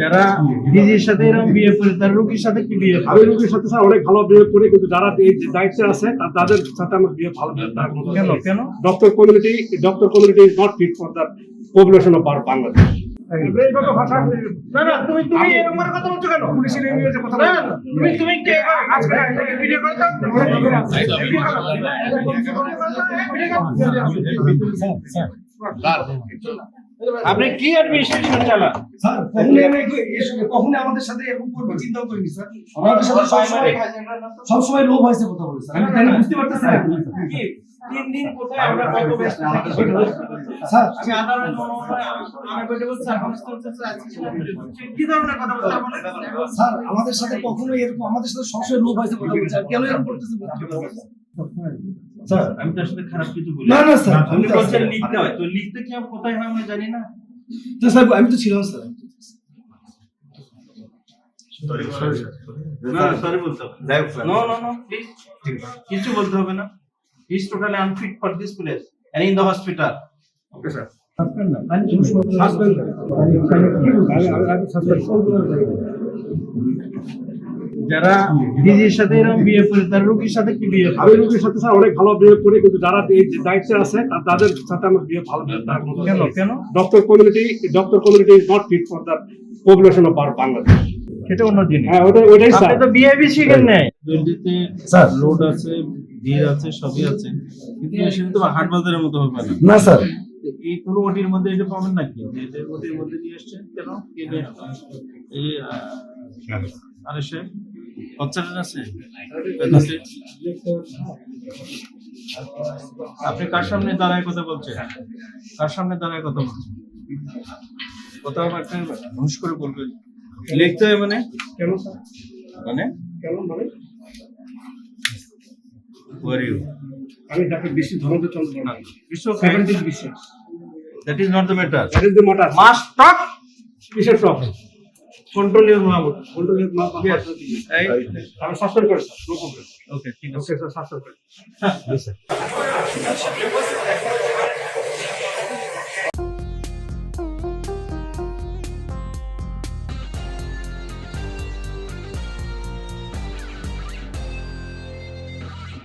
যারা ডিজির সাথে এরকম বিয়ে করে তার রোগীর সাথে কি বিয়ে আমি রোগীর সাথে স্যার অনেক ভালো বিহেভ করি কিন্তু যারা এই দায়িত্বে আছে তাদের সাথে আমার বিয়ে ভালো কেন কেন doctor community doctor community is not fit for the population of our Bangladesh তুমি আপনি কি অ্যাডমিনিস্ট্রেশন চালান? স্যার আমি এগুলো- এসব- কখনোই আমাদের সাথে এরকম করবে চিন্তাও করিনি স্যার। আমাদের সাথে সবসময় সবসময় লোভ হয়েছে কথা বলে স্যার। আমি তাই বুঝতে পারতেছি না। তিন দিন কোথায় আমরা কত ব্যস্ত থাকি? স্যার আমি আদালত আমি বলতে বলছি আছে কি ধরনের কথা বলতে স্যার আমাদের সাথে কখনোই এরকম আমাদের সাথে সবসময় লোভ হয়েছে কথা বলছে কেন এরকম করতেছে বুঝতে পারছি না। স্যার আমি তো আসলে খারাপ কিছু বলি না না স্যার আপনি বলছেন লিখতে হয় তো লিখতে কি আমি কোথায় হয় আমি জানি না তো স্যার আমি তো ছিলাম স্যার না সরি বলতে হবে নো নো নো প্লিজ কিছু বলতে হবে না he is totally unfit for this place and in the hospital okay sir যারা ডিজির সাথে এরকম বিয়ে করে তার রোগীর সাথে কি বিয়ে আমি রোগীর সাথে স্যার অনেক ভালো বিহেভ করি কিন্তু যারা এই যে দায়িত্বে আছে তাদের সাথে আমার বিয়ে ভালো কেন কেন doctor community doctor community is not fit for the population of Bangladesh সেটা অন্য জিনিস। হ্যাঁ ওটাই ওটাই আপনি স্যার তো বিহেভি শিখেন নাই দিল্লিতে স্যার। লোড আছে ভিড় আছে সবই আছে। কিন্তু সেটা তো হাট বাজারের মতো হবে না। না স্যার। এই কোনো ওটির মধ্যে এটা পাবেন নাকি? যে ওটির মধ্যে নিয়ে আসছেন কেন? কে নিয়ে? এই আরে সে বাচ্চাটা আছে? আপনি কার সামনে দাঁড়ায় কথা বলছেন? কার সামনে দাঁড়ায় কথা বলছেন? কথা একটা হুঁশ করে বলবেন লিখতে হয় মানে? কেন? স্যার মানে? কেন মানে? আমি ডাক্তার বেশি ধরনের চন্দ্র না। it's okay. সেভেন্টি বিশেষ that is not the matter. That is the matter must talk কিসের প্রবলেম কন্ট্রোল ইউর মাউথ এই আমি সাসপেন্ড করি স্যার নো প্রবলেম ওকে ঠিক আছে ওকে স্যার সাসপেন্ড করি